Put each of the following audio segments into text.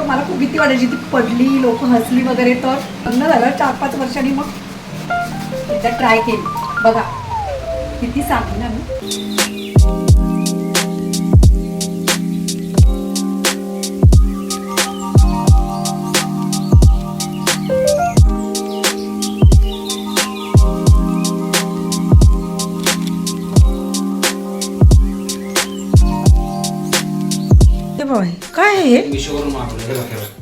तर मला खूप भीती वाटायची. ती पडली लोक हसली वगैरे. तर लग्न झालं चार पाच वर्षांनी मग एकदा ट्राय केली. बघा किती सांगेन ना मी. काय आहे हे? मिशोवरून मागवलं हे बघा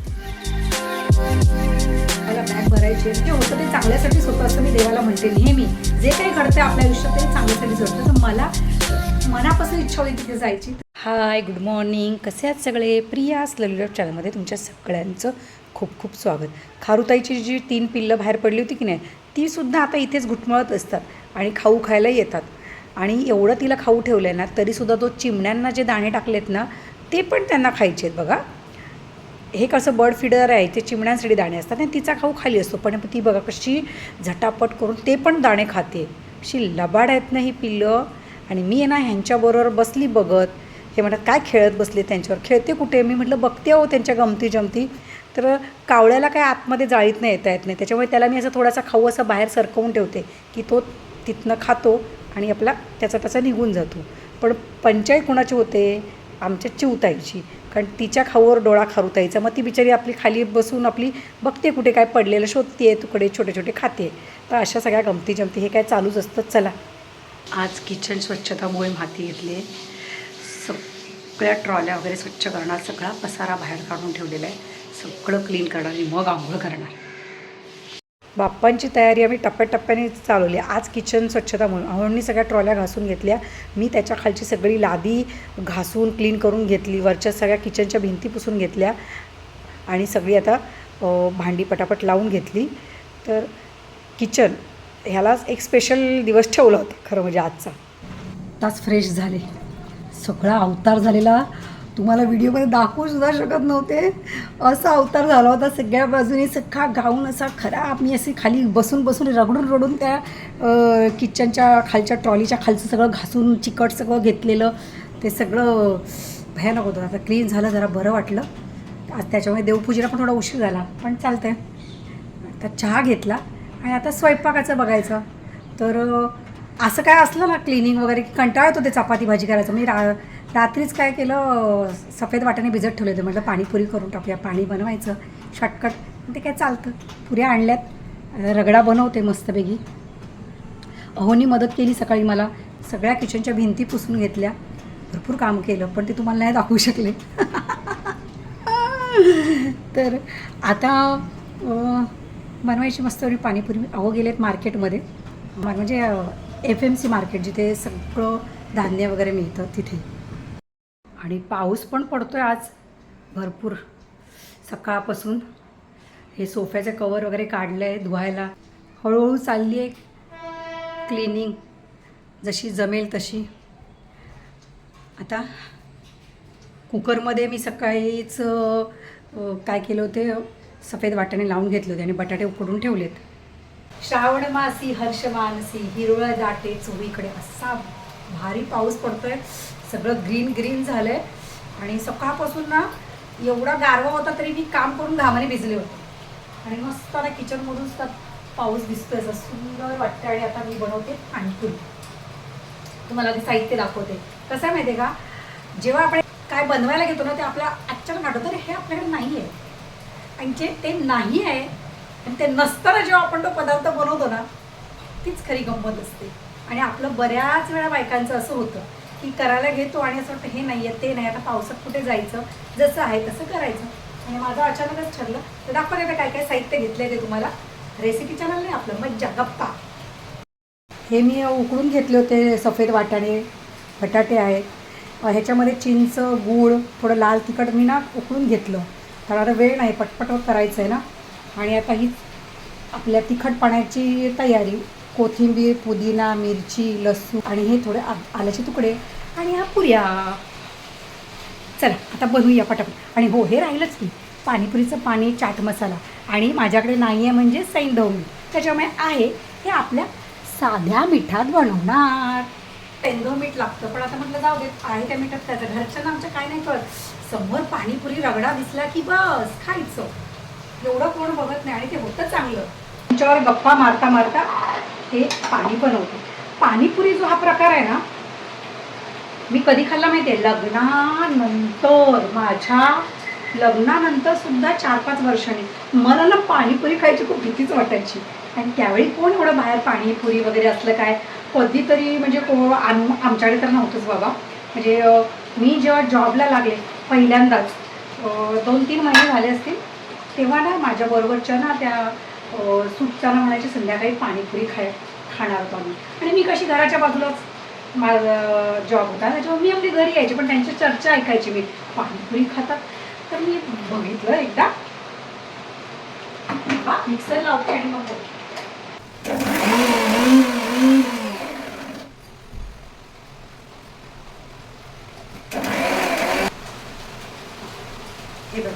मला बॅग भरायची आहे. जे होतं ते चांगल्यासाठीच होतं असं मी देवाला म्हणते नेहमी. जे काही घडतं आपल्या आयुष्यात ते चांगल्यासाठीच घडतं तर मला मनापासून इच्छा होती तिथे जायची. हाय गुड मॉर्निंग कसे आहात सगळे? प्रिया ललिलट चॅनलमध्ये तुमच्या सगळ्यांचं खूप खूप स्वागत. खारुताईची जी तीन पिल्लं बाहेर पडली होती की नाही ती सुद्धा आता इथेच घुटमळत असतात आणि खाऊ खायला येतात. आणि एवढं तिला खाऊ ठेवलं आहे ना तरीसुद्धा तो चिमण्यांना जे दाणे टाकलेत ना ते पण त्यांना खायचे आहेत बघा. हे कसं बर्ड फिडर आहे ते चिमण्यांसाठी दाणे असतात आणि तिचा खाऊ खाली असतो. पण ती बघा कशी झटापट करून ते पण दाणे खाते. अशी लबाड आहेत ना ही पिल्लं. आणि मी आहे ना ह्यांच्याबरोबर बसली बघत. हे म्हणतात काय खेळत बसले त्यांच्यावर? खेळते कुठे? मी म्हटलं बघते हो त्यांच्या गमती जमती तर कावळ्याला काय आतमध्ये जाळीत नाही येता येत नाही. त्याच्यामुळे त्याला मी असं थोडासा खाऊ असं बाहेर सरकवून ठेवते की तो तिथनं खातो आणि आपला त्याचा त्याचा निघून जातो. पण पंचायत कुणाची होते? आमच्या चिवताईची कारण तिच्या खाऊवर डोळा खारुताईचा मग ती बिचारी आपली खाली बसून आपली बघते कुठे काय पडलेलं शोधते तुकडे छोटे छोटे खाते. तर अशा सगळ्या गमती जमती हे काय चालूच असतं. चला. आज किचन स्वच्छता मोहीम हाती घेतली. आहे सगळ्या ट्रॉल्या वगैरे स्वच्छ करणार. सगळा पसारा बाहेर काढून ठेवलेला आहे. सगळं क्लीन करणार आणि मग आंघोळ करणार. बाप्पांची तयारी आम्ही टप्प्याटप्प्याने चालवली. आज किचन स्वच्छता म्हणून. अहोंनी सगळ्या ट्रॉल्या घासून घेतल्या. मी त्याच्या खालची सगळी लादी घासून क्लीन करून घेतली. वरच्या सगळ्या किचनच्या भिंती पुसून घेतल्या. आणि सगळी आता भांडी पटापट लावून घेतली. तर किचन ह्यालाच एक स्पेशल दिवस ठेवला होता. खरं म्हणजे आजचा. तास फ्रेश झाले. सगळा अवतार झालेला. तुम्हाला व्हिडिओमध्ये दाखवू सुद्धा शकत नव्हते. असा अवतार झाला होता. सगळ्या बाजूने सख्खा गाऊन असा खरा मी अशी खाली बसून बसून रगडून रडून त्या किचनच्या खालच्या ट्रॉलीच्या खालचं सगळं घासून चिकट सगळं घेतलेलं. ते सगळं भयानक होतं. आता क्लीन झालं जरा बरं वाटलं. आज त्याच्यामुळे देवपूजेला पण थोडा उशीर झाला. पण चालतंय. आता चहा घेतला आणि आता स्वयंपाकाचं बघायचं. तर असं काय असलं ना क्लिनिंग वगैरे की कंटाळत होते चपाती भाजी करायचं. मी रा रात्रीच काय केलं सफेद वाट्याने भिजत ठेवले होते. म्हटलं पाणीपुरी करून टाकूया. पाणी बनवायचं शॉर्टकट ते काय चालतं. पुऱ्या आणल्यात. रगडा बनवते मस्तपैकी. अहोनी मदत केली सकाळी मला. सगळ्या किचनच्या भिंती पुसून घेतल्या. भरपूर काम केलं पण ते तुम्हाला नाही दाखवू शकले. तर आता बनवायची मस्त पाणीपुरी. अहो गेलेत मार्केटमध्ये. म्हणजे एफ एम सी मार्केट जिथे सगळं धान्य वगैरे मिळतं तिथे. आणि पाऊस पण पडतो आहे आज. भरपूर. सकाळपासून हे सोफ्याचे कवर वगैरे काढलं आहे धुवायला. हळूहळू चालली आहे क्लिनिंग. जशी जमेल तशी. आता कुकरमध्ये मी सकाळीच काय केलं होते? सफेद वाटाणे लावून घेतले होते आणि बटाटे उकडून ठेवलेत. श्रावण मासी हर्ष मानसी हिरवळ दाटे चोहीकडे असा भारी पाऊस पडतोय. सगळं ग्रीन ग्रीन झालंय. आणि सकाळपासून ना एवढा गारवा होता तरी मी काम करून घामाने भिजले होते. आणि मस्त आता किचनमधून सुद्धा पाऊस दिसतोय असं सुंदर वाटतं आणि आता मी बनवते पाणीपुरी तुम्हाला ते साहित्य दाखवते. कसं आहे माहिती आहे का? जेव्हा आपण काय बनवायला घेतो ना ते आपल्या अचानक आठवतं अरे हे आपल्याकडे नाही आहे आणि जे ते नाही आहे आणि ते नसताना जेव्हा आपण तो पदार्थ बनवतो ना तीच खरी गंमत असते. आणि आपलं बऱ्याच वेळा बायकांचं असं होतं. की करायला घेतो आणि असं वाटतं हे नाही आहे ते नाही आता पावसात कुठे जायचं? जसं आहे तसं करायचं. आणि माझं अचानकच ठरलं तर दाखवले आता काय काय साहित्य घेतलंय ते तुम्हाला? रेसिपी चॅनल नाही आपलं मज्जा गप्पा. हे मी उकडून घेतले होते सफेद वाटाणे बटाटे आहेत. ह्याच्यामध्ये चिंच गूळ थोडं लाल तिखट मी ना उकळून घेतलं. कारण आता वेळ नाही पटपट करायचं आहे ना. आणि आता ही आपल्या तिखट पाण्याची तयारी. कोथिंबीर पुदिना मिरची लसूण आणि हे थोडे आल्याचे तुकडे आणि ह्या पुऱ्या. चला आता बनवूया पटापट. आणि हो हे राहिलंच की पाणीपुरीचं पाणी चाट मसाला. आणि माझ्याकडे नाही आहे म्हणजे सैंधव मीठ त्याच्यामुळे आहे हे आपल्या साध्या मिठात बनवणार. सैंधव मीठ लागतं पण आता म्हटलं जाऊ देत आहे त्या मिठात त्याचं. घरच्यांना आमच्या काय नाही कळत. समोर पाणीपुरी रगडा दिसला की बस खायचं. एवढं कोण बघत नाही आणि ते होतं चांगलं. तुमच्यावर गप्पा मारता मारता हे पाणी बनवते. पाणीपुरी जो हा प्रकार आहे ना मी कधी खाल्ला माहिती आहे लग्नानंतर माझ्या लग्नानंतर सुद्धा चार पाच वर्षांनी मला ना पाणीपुरी खायची खूप भीतीच वाटायची. आणि त्यावेळी कोण एवढं बाहेर पाणीपुरी वगैरे असलं काय? कधीतरी म्हणजे को आम आमच्याकडे तर नव्हतंच बाबा. म्हणजे मी जेव्हा जॉबला लागले पहिल्यांदाच दोन तीन महिने झाले असतील तेव्हा ना माझ्याबरोबरच्या ना त्या अं, म्हणायची संध्याकाळी पाणीपुरी खाय खाणार होतो आम्ही. आणि मी कशी घराच्या बाजूलाच माझा जॉब होता. त्याच्यामुळे मी आपली घरी यायची पण त्यांची चर्चा ऐकायची मी. पाणीपुरी खातात. तर मी बघितलं एकदा. मिक्सर लावते आणि मग हे बघ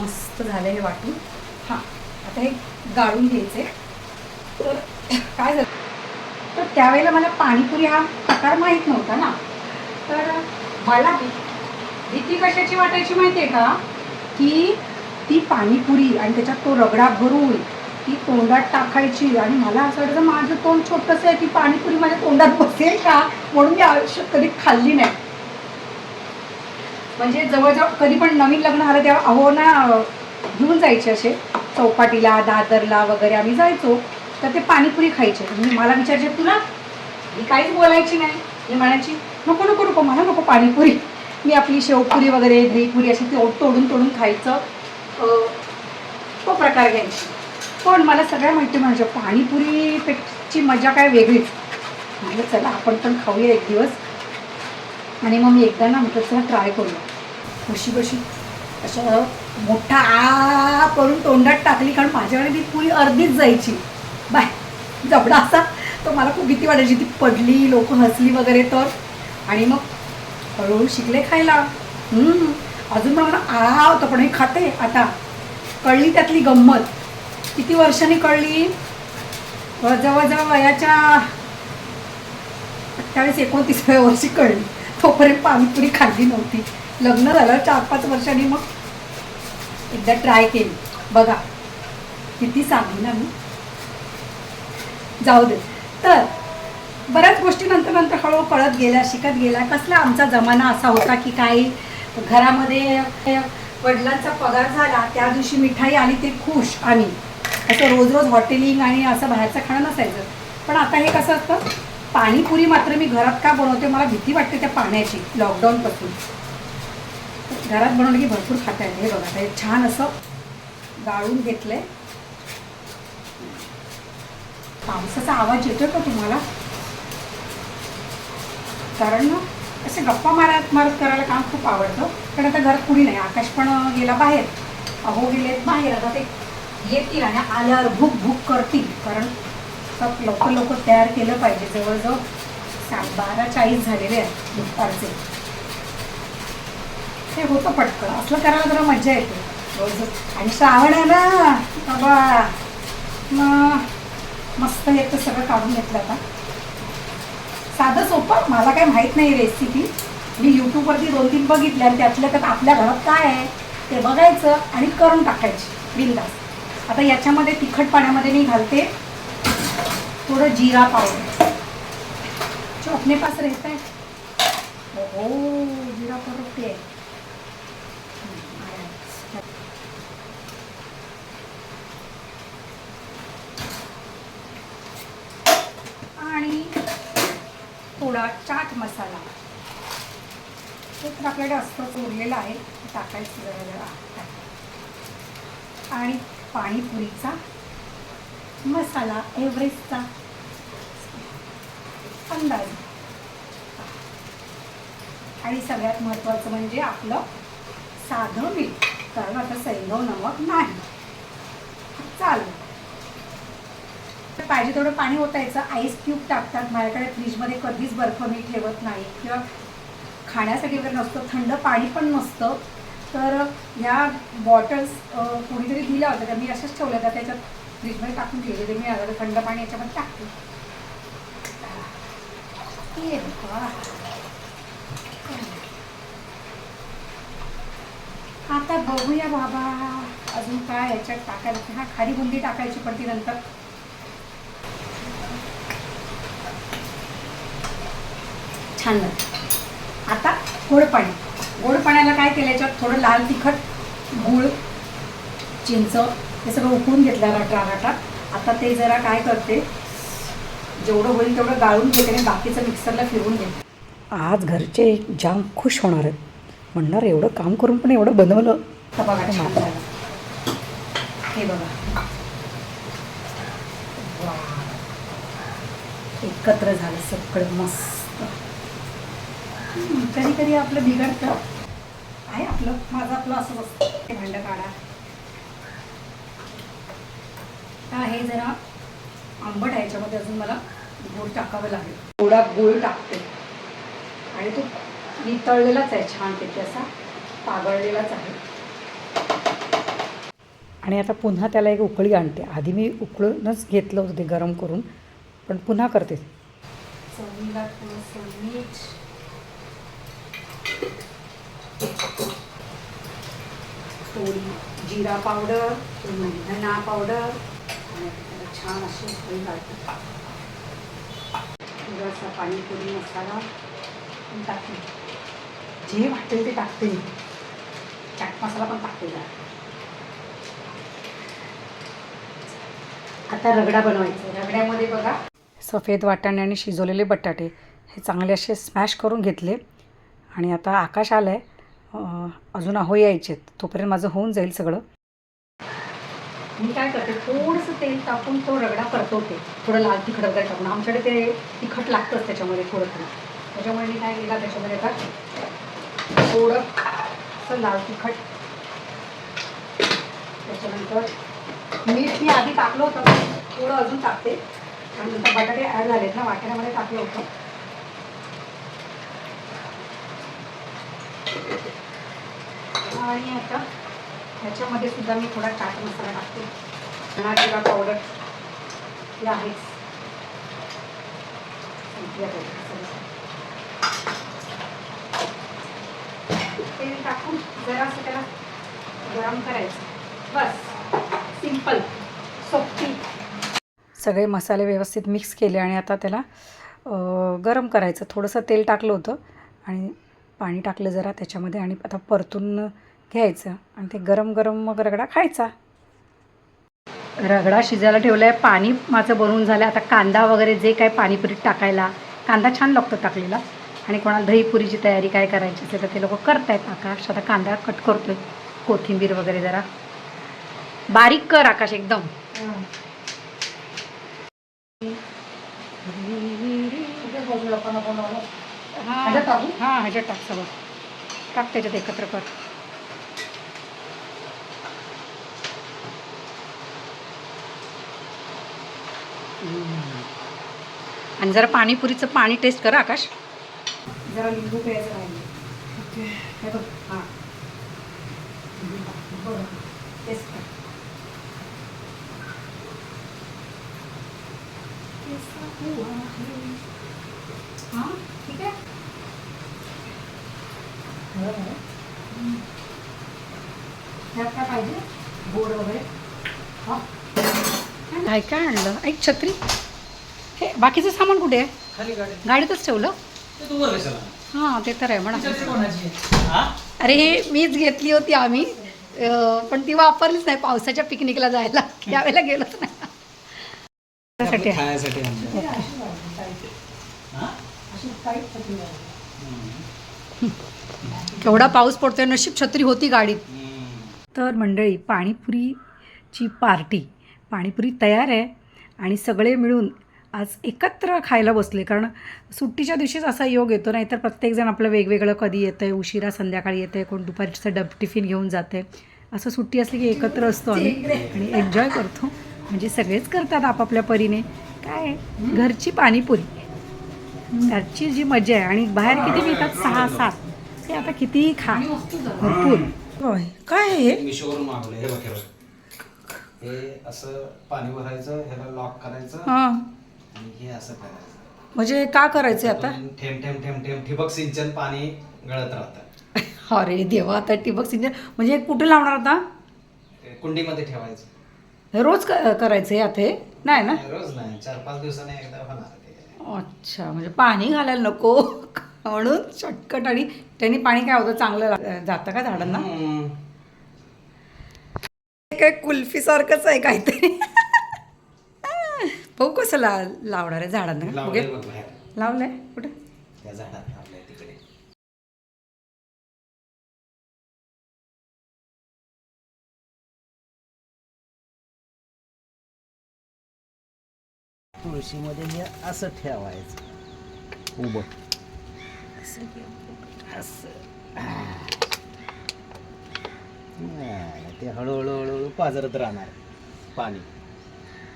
मस्त झालं हे वाटून. हां. आता हे गाळून घ्यायचे. तर काय झालं? तर त्यावेळेला मला पाणीपुरी हा प्रकार माहीत नव्हता ना. तर मला भीती कशाची वाटायची माहिती आहे का? की ती पाणीपुरी आणि त्याच्यात तो रगडा भरून ती तोंडात टाकायची आणि मला असं वाटतं माझं तोंड छोटंसं आहे ती पाणीपुरी माझ्या तोंडात बसेल का? म्हणून मी आयुष्यात कधी खाल्ली नाही. म्हणजे जवळजवळ कधी पण नवीन लग्न झालं तेव्हा अहो ना घेऊन जायचे असे. चौपाटीला दादरला वगैरे आम्ही जायचो. तर ते पाणीपुरी खायचे. मी मला विचारायचे तुला मी काहीच बोलायची नाही? मी म्हणायची नको नको नको मला नको पाणीपुरी. मी आपली शेवपुरी वगैरे दहीपुरी अशी ती तोडून तोडून खायचं. तो प्रकार घ्यायची. पण मला सगळ्या माहिती म्हणायच्या पाणीपुरीपेक्षी मजा काय वेगळीच. म्हटलं चला आपण पण खाऊया एक दिवस. आणि मग मी एकदा ना म्हटलं चला ट्राय करूया. कशी कशी अशा मोठा आ करून तोंडात टाकली कारण माझ्याकडे ती पुरी अर्धीच जायची. बाय. जबडा असा. तर मला खूप भीती वाटायची. ती पडली लोक हसली वगैरे तर. आणि मग हळूहळू शिकले खायला. अजून मला आ होतं पण हे खाते आता. कळली त्यातली गंमत. किती वर्षांनी कळली? जवळजवळ वयाच्या अठ्ठावीस एकोणतीसव्या वर्षी कळली. तोपर्यंत पाणीपुरी खाल्ली नव्हती. लग्न झालं चार पाच वर्षांनी मग एकदा ट्राय केली. बघा किती सांगली ना मी. जाऊ दे. तर बऱ्याच गोष्टी नंतर नंतर हळूहळू कळत गेल्या शिकत गेल्या. कसला आमचा जमाना असा होता की काही घरामध्ये वडिलांचा पगार झाला त्या दिवशी मिठाई आली ते खुश आम्ही असं रोज रोज हॉटेलिंग आणि असं बाहेरचं खाणं नसायचं. पण आता हे कसं असतं? पाणीपुरी मात्र मी घरात का बनवते? मला भीती वाटते त्या पाण्याची लॉकडाऊनपासून घरात बनवलं की भरपूर खाता येते हे बघा हे छान असं गाळून घेतलंय. पावसाचा आवाज येतोय का तुम्हाला? कारण ना असे गप्पा मारत मारत करायला काम खूप आवडतं. कारण आता घरात कुणी नाही. आकाश पण गेला बाहेर. अहो गेलेत बाहेर. आता ते येतील आणि आल्यावर भूक भूक करतील. कारण सब लवकर लवकर तयार केलं पाहिजे. जवळजवळ सात बारा चाळीस झालेले आहेत दुपारचे. हे होतं पटकन. असलं करायला जरा मजा येते. आणि श्रावण आहे ना बाबा मग मस्त येतं सगळं काढून घेतलं आता. साधं सोपं. मला काही माहीत नाही रेसिपी मी यूट्यूबवरती दोन तीन बघितल्या आणि त्यातल्या त्यात आपल्या घरात काय आहे ते बघायचं आणि करून टाकायची. बिंदास. आता याच्यामध्ये तिखट पाण्यामध्ये मी घालते. थोडं जिरा पावडर. जो अपने पास रहता है ओ जीरा पाउडर आणि थोडा चाट मसाला. तो तर आपल्याकडे असतोच उरलेला आहे टाकायचं जरा जरा. आणि पाणीपुरीचा मसाला एव्हरेस्टचा अंदाज. आणि सगळ्यात महत्त्वाचं म्हणजे आपलं साधं मीठ कारण आता सैंधव नमक नाही. चालेल. पाहिजे तेवढं पाणी ओतायचं. आईस क्यूब टाकतात. माझ्याकडे फ्रीजमध्ये कधीच बर्फ मी ठेवत नाही. किंवा खाण्यासाठी वगैरे नसतं. थंड पाणी पण नसतं. तर ह्या बॉटल्स कोणीतरी दिल्या होत्या. त्या मी अशाच ठेवल्या तर त्याच्यात फ्रीजमध्ये टाकून ठेवले. ठेवलेले मी आता थंड पाणी याच्यामध्ये टाकते. ये आता बघूया बाबा. अजून काय याच्यात टाकायला हा खारी बुंदी टाकायची पण ती नंतर. छान लागतं. आता गोड पाणी गोड पाण्याला काय केलं याच्यात थोडं लाल तिखट गूळ चिंच हे सगळं उकळून घेतलं रटा रटा. आता ते जरा काय करते जेवढं होईल तेवढं गाळून घेते आणि बाकीचं मिक्सरला फिरवून घेते. आज घरचे जाम खुश होणार आहेत. म्हणणार एवढं काम करून पण एवढं बनवलं. आता बघा छान झालं. हे बघा. एकत्र झालं सगळं मस्त. कधी कधी आपलं बिघडतं. आहे आपलं माझं आपलं असं असतं. ते भांडं काढा. हे जरा आंबट आहे याच्यामध्ये अजून मला गूळ टाकावं लागेल. थोडा गूळ टाकते. आणि तो मी तळलेलाच आहे छानपैकी असा पागळलेलाच आहे. आणि आता पुन्हा त्याला एक उकळी आणते. आधी मी उकळूनच घेतलं होतं ते गरम करून पण पुन्हा करते. चवीला थोडंसं मीठ थोडी जिरा पावडर थोडी धना पावडर आणि त्याला छान अशी उकळी घालते थोडासा पाणीपुरी मसाला टाकते. जे वाटेल ते टाकते मी. चाट मसाला पण टाकते आता रगडा बनवायचा रगड्यामध्ये बघा सफेद वाटाणे आणि शिजवलेले बटाटे. हे चांगले असे स्मॅश करून घेतले. आणि आता आकाश आलं आहे अजून अहो यायचे तोपर्यंत माझं होऊन जाईल सगळं. मी काय करते थोडंसं तेल टाकून तो रगडा परतवते. थोडं लाल तिखट वगैरे टाकून. आमच्याकडे ते तिखट लागतंच त्याच्यामध्ये थोडं थोडं त्याच्यामुळे मी काय केला त्याच्यामध्ये आता थोडं असं लाल तिखट त्याच्यानंतर मीठ मी आधी टाकलं होतं थोडं अजून टाकते. आणि नंतर बटाटे ॲड झालेत ना वाटाण्यामध्ये टाकलं होतं. आणि आता. ह्याच्यामध्ये सुद्धा मी थोडा चाट मसाला टाकते. धणा जिरा पावडर हे आहेच. तेल टाकून जरासं त्याला गरम करायचं. बस. सिंपल सोपी. सगळे मसाले व्यवस्थित मिक्स केले आणि आता त्याला गरम करायचं. थोडंसं तेल टाकलं होतं आणि पाणी टाकलं जरा त्याच्यामध्ये आणि आता परतून घ्यायचं आणि ते गरम गरम मग रगडा खायचा रगडा शिजायला ठेवला आहे पाणी माझं बनवून झालं आता कांदा वगैरे जे काय पाणीपुरीत टाकायला कांदा छान लागतो टाकलेला आणि कोणाला दहीपुरीची तयारी काय करायची असेल तर ते लोक करतायत आकाश आता कांदा कट करतोय कोथिंबीर वगैरे जरा बारीक कर आकाश एकदम? हां ह्याच्यात टाक सगळं टाक त्याच्यात एकत्र कर आणि जरा पाणीपुरीचं पाणी टेस्ट करा आकाश. जरा लिंबू प्यायचं राहिले. हे बघ. हां. बरं टेस्ट कर. कैसा हां? ठीक आहे? बरं. काय पाहिजे? गोड वगैरे? काय काय आणलं? ऐक छत्री. हे बाकीचं सामान कुठे आहे? खाली गाडी. गाडीतच ठेवलं? ते तू वर कशाला हां ते तर आहे म्हणा. छत्री कोणाची आहे? हा? अरे हे मीच घेतली होती आम्ही. अं, पण ती वापरलीच नाही. पावसाच्या पिकनिकला जायला. यावेळेला गेलोच नाही. त्यासाठी आहे. आणलं. हा? केवढा पाऊस पडतोय नशीब छत्री होती गाडीत. हम्म. तर मंडळी पाणीपुरीची पार्टी. पाणीपुरी तयार आहे आणि सगळे मिळून आज एकत्र खायला बसले. कारण सुट्टीच्या दिवशीच असा योग येतो नाही तर प्रत्येकजण आपलं वेगवेगळं कधी येतं आहे उशिरा संध्याकाळी येतं आहे कोण दुपारचं डब टिफिन घेऊन जाते असं सुट्टी असली की एकत्र असतो आम्ही आणि एन्जॉय करतो. म्हणजे सगळेच करतात आपापल्या परीने. काय? घरची पाणीपुरी. घरची जी मजा आहे आणि बाहेर किती मिळतात? सहा सात. ते आता कितीही खा. भरपूर. काय आहे हे हे हे. हे असं पाणी भरायचं ह्याला लॉक करायचं हां. आणि हे असं करायचं. म्हणजे का करायचं आता? थेंब थेंब थेंब थेंब ठिबक सिंचन पाणी गळत राहतं. अरे देवा आता ठिबक सिंचन म्हणजे हे कुठे लावणार आता? ते कुंडीमध्ये ठेवायचं. हे रोज क- करायचं हे आता हे? नाही ना? रोज नाही. चार पाच दिवसाने एकदा होणार ते. अच्छा म्हणजे पाणी घालायला नको. म्हणून शॉर्टकट आणि त्यांनी पाणी काय होतं चांगलं ला- जातं का झाडांना? हम्म. काय कुल्फीसारखंच आहे काहीतरी. भाऊ कसं ला लावणार आहे झाडांना? लावलंय बघे कुठे? त्या झाडात आपल्या तिकडे. तुळशीमध्ये हे असं ठेवायचं. उभं. नाही, ते हळूहळू हळूहळू पाजरत राहणार पाणी.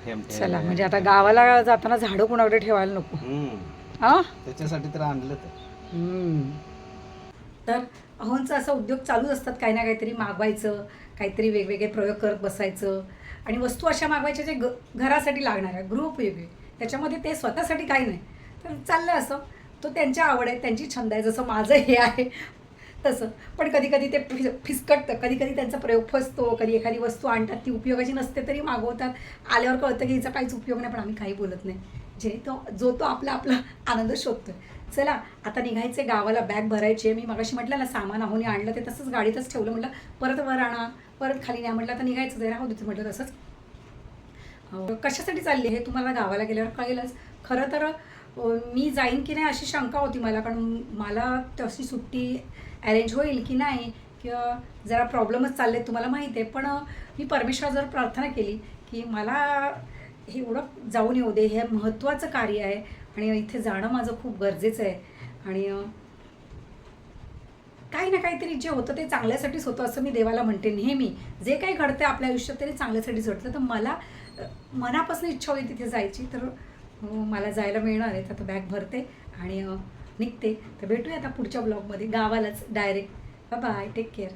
थेंब थेंब. चला म्हणजे आता गावाला जाताना झाडं कुणाकडे ठेवायला नको. हम्म. हा? त्याच्यासाठी तर आणलं तर. तर अहोंचा असा उद्योग चालूच असतात काही ना काहीतरी मागवायचं काहीतरी वेगवेगळे प्रयोग करत बसायचं. आणि वस्तू अशा मागवायच्या जे ग घरासाठी लागणार आहे गृहोपयोगी त्याच्यामध्ये ते स्वतःसाठी काही नाही. तर चाललं असं. तो त्यांच्या आवड आहे त्यांची छंद आहे. जसं माझं हे आहे तसं. पण कधी कधी ते फिस फिसकटतं. कधी कधी त्यांचा प्रयोग फसतो. कधी एखादी वस्तू आणतात ती उपयोगाची नसते तरी मागवतात. आल्यावर कळतं की हिचा काहीच उपयोग नाही पण आम्ही काही बोलत नाही. जे तो जो तो आपला आपला आनंद शोधतो चला आता निघायचे गावाला बॅग भरायची आहे. मी मगाशी म्हटलं ना सामान आहून आणलं ते तसंच गाडीतच ठेवलं. म्हटलं परत वर आणा परत खाली न्या. म्हटलं आता निघायचं जरा. राहू देतं म्हटलं तसंच. कशासाठी चालली हे तुम्हाला गावाला गेल्यावर कळेलच. खरं तर मी जाईन की नाही अशी शंका होती मला. कारण मला तशी सुट्टी अरेंज होईल की नाही किंवा जरा प्रॉब्लेमच चालले तुम्हाला माहिती आहे पण मी मी परमेश्वराजवळ प्रार्थना केली की मला हे एवढं जाऊन येऊ दे हे महत्त्वाचं कार्य आहे आणि इथे जाणं माझं खूप गरजेचं आहे. आणि काही ना काहीतरी जे होतं ते चांगल्यासाठीच होतं असं मी देवाला म्हणते नेहमी. जे काही घडतं आपल्या आयुष्यात तरी चांगल्यासाठीच घडतं. तर मला मनापासून इच्छा होती तिथे जायची तर मला जायला मिळणार आहे. तर बॅग भरते आणि निघते. तर भेटूया आता पुढच्या ब्लॉगमध्ये. गावालाच. डायरेक्ट. बाय. Take care.